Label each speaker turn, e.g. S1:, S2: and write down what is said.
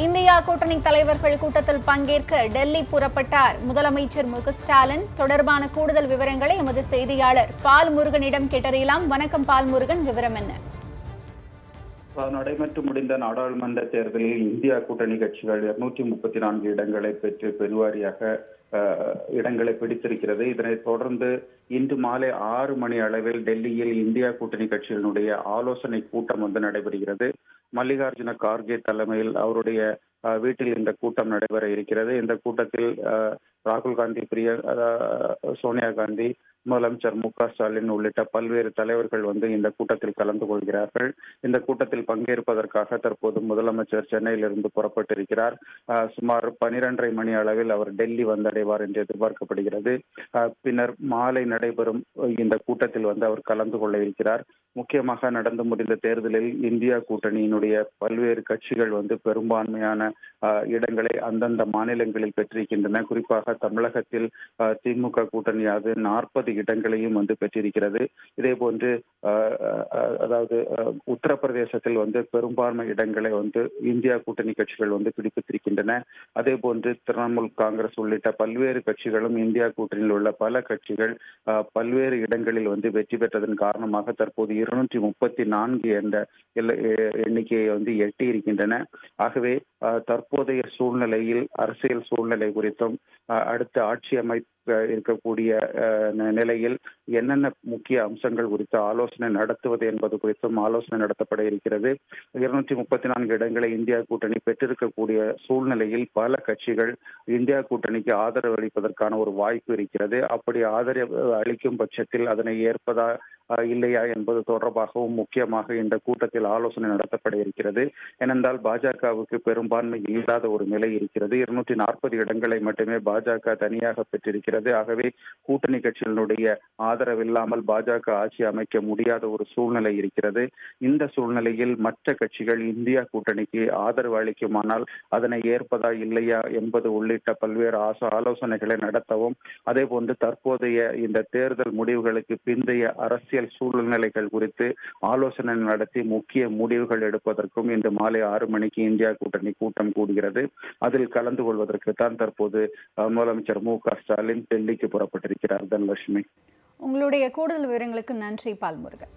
S1: India கூட்டணி தலைவர்கள் கூட்டத்தில் பங்கேற்க டெல்லி புறப்பட்டார். முதலமைச்சர் மு ஸ்டாலின். தொடர்பான கூடுதல் விவரங்களை எமது செய்தியாளர் பால் முருகனிடம் கேட்டறியலாம். வணக்கம் பால் முருகன் விவரம் என்ன?
S2: நடைபெற்று முடிந்த நாடாளுமன்ற தேர்தலில் இந்தியா கூட்டணி கட்சிகள் இருநூற்றி முப்பத்தி நான்கு இடங்களை பெற்று பெருவாரியாக இடங்களை பிடித்திருக்கிறது. இதனைத் தொடர்ந்து இன்று மாலை ஆறு மணி அளவில் டெல்லியில் இந்தியா கூட்டணி கட்சிகளினுடைய ஆலோசனை கூட்டம் வந்து நடைபெறுகிறது. மல்லிகார்ஜுன கார்கே தலைமையில் அவருடைய வீட்டில் இந்த கூட்டம் நடைபெற இருக்கிறது. இந்த கூட்டத்தில் ராகுல் காந்தி பிரிய சோனியா காந்தி முதலமைச்சர் மு க ஸ்டாலின் உள்ளிட்ட பல்வேறு தலைவர்கள் வந்து இந்த கூட்டத்தில் கலந்து கொள்கிறார்கள். இந்த கூட்டத்தில் பங்கேற்பதற்காக தற்போது முதலமைச்சர் சென்னையிலிருந்து புறப்பட்டிருக்கிறார். சுமார் பனிரெண்டரை மணி அளவில் அவர் டெல்லி வந்தடைவார் என்று எதிர்பார்க்கப்படுகிறது. பின்னர் மாலை நடைபெறும் இந்த கூட்டத்தில் வந்து அவர் கலந்து கொள்ள இருக்கிறார். முக்கியமாக நடந்து முடிந்த தேர்தலில் இந்தியா கூட்டணியினுடைய பல்வேறு கட்சிகள் வந்து பெரும்பான்மையான இடங்களை அந்தந்த மாநிலங்களில் பெற்றிருக்கின்றன. குறிப்பாக தமிழகத்தில் திமுக கூட்டணியாவது நாற்பது இடங்களையும் வந்து பெற்றிருக்கிறது. இதே போன்று அதாவது உத்தரப்பிரதேசத்தில் வந்து பெரும்பான்மை இடங்களை வந்து இந்தியா கூட்டணி கட்சிகள் வந்து பிடிப்பித்திருக்கின்றன. அதே போன்று திரிணாமுல் காங்கிரஸ் உள்ளிட்ட பல்வேறு கட்சிகளும் இந்தியா கூட்டணியில் உள்ள பல கட்சிகள் பல்வேறு இடங்களில் வந்து வெற்றி பெற்றதன் காரணமாக தற்போது இருநூற்றி முப்பத்தி நான்கு என்ற எண்ணிக்கையை வந்து எட்டி இருக்கின்றன ஆகவே தற்போதைய சூழ்நிலையில் அரசியல் சூழ்நிலை குறித்தும் அடுத்த ஆட்சி அமைப்பு இருக்கக்கூடிய நிலையில் என்னென்ன முக்கிய அம்சங்கள் குறித்து ஆலோசனை நடத்துவது என்பது குறித்தும் ஆலோசனை நடத்தப்பட இருக்கிறது. இருநூற்றி முப்பத்தி நான்கு இடங்களை இந்தியா கூட்டணி பெற்றிருக்கக்கூடிய சூழ்நிலையில் பல கட்சிகள் இந்தியா கூட்டணிக்கு ஆதரவு அளிப்பதற்கான ஒரு வாய்ப்பு இருக்கிறது. அப்படி ஆதரவு அளிக்கும் பட்சத்தில் அதனை ஏற்பதா இல்லையா என்பது தொடர்பாகவும் முக்கியமாக இந்த கூட்டத்தில் ஆலோசனை நடத்தப்பட இருக்கிறது. ஏனென்றால் பாஜகவுக்கு பெரும்பான்மை இல்லாத ஒரு நிலை இருக்கிறது. இருநூற்றி நாற்பது இடங்களை மட்டுமே பாஜக தனியாக பெற்றிருக்கிறது. ஆகவே கூட்டணி கட்சிகளுடைய ஆதரவு இல்லாமல் பாஜக ஆட்சி அமைக்க முடியாத ஒரு சூழ்நிலை இருக்கிறது. இந்த சூழ்நிலையில் மற்ற கட்சிகள் இந்தியா கூட்டணிக்கு ஆதரவு அளிக்குமானால் அதனை ஏற்பதா இல்லையா என்பது உள்ளிட்ட பல்வேறு ஆசோ ஆலோசனைகளை நடத்தவும் அதே போன்று தற்போதைய இந்த தேர்தல் முடிவுகளுக்கு பிந்தைய அரசியல் சூழ்நிலைகள் குறித்து ஆலோசனை நடத்தி முக்கிய முடிவுகள் எடுப்பதற்கும் இன்று மாலை ஆறு மணிக்கு இந்தியா கூட்டணி கூட்டம் கூடுகிறது. அதில் கலந்து கொள்வதற்கு தான் தற்போது முதலமைச்சர் மு க ஸ்டாலின் டெல்லிக்கு புறப்பட்டிருக்கிறார் தனலட்சுமி.
S1: உங்களுடைய கூடுதல் விவரங்களுக்கு நன்றி பால் முருகன்